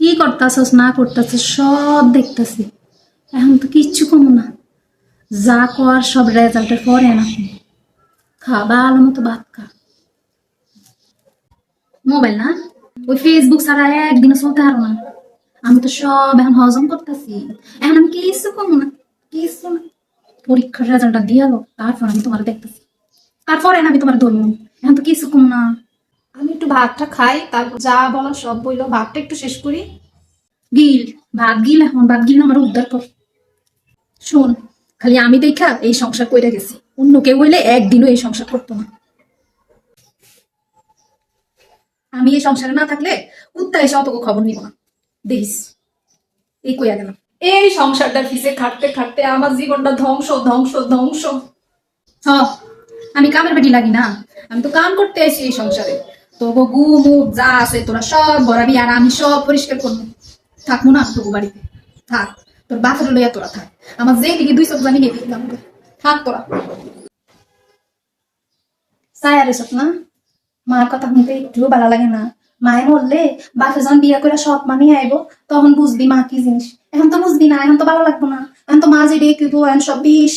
কি করতাছস, না করতাছস, সব দেখতাছি। এখন তো কিচ্ছু কমু না। যা কর, সব রেজাল্টের পরে না খা ভালো মতো ভাত খা। মোবাইল না? ওই ফেসবুক ছাড়া একদিনও চলতে পারো না। আমি তো সব এখন হজম করতেছি। এখন আমি কিছু কমু না কিছু না। পরীক্ষার রেজাল্টটা দিয়ে তারপর আমি তোমার দেখতেছি। তারপরে না আমি তোমার ধরবো। এখন তো কিছু কম না। আমি একটু ভাতটা খাই তারপর যা বলো সব বইলো। ভাতটা একটু শেষ করি। গিল ভাত গিল এখন ভাত গিল আমার উদ্ধার কর। শোন খালি আমি দেখা এই সংসার কইরা গেছি। অন্য কেউ হইলে একদিনও এই সংসার করতো না। আমি এই সংসারে না থাকলে কুত্তা এসে অত খবর নিব না। দেখিস এই কইয়া গেলাম। এই সংসারটা পিছে খাটতে খাটতে আমার জীবনটা ধ্বংস ধ্বংস ধ্বংস। হ আমি কামের বেটি লাগি না। আমি তো কাম করতে আসি এই সংসারে। তো গু, মুখ যা আছে তোরা সব বরাবি আর আমি সব পরিষ্কার করব। থাকব না তোর বাড়িতে। থাক, তোর বাপের লইয়া তোরা থাক। আমার যে দিকে দুই চোখ জানি গেবি থাক তোরা। মার কথা শুনতে একটু ভালো লাগে না। মায়ে বললে, বাপে যখন বিয়ে করে সব মানিয়ে আইব, তখন বুঝবি মা কি জিনিস। এখন তো বুঝবি না, এখন তো ভালো লাগবো না। এখন তো মা যে ডেকে সব বিষ।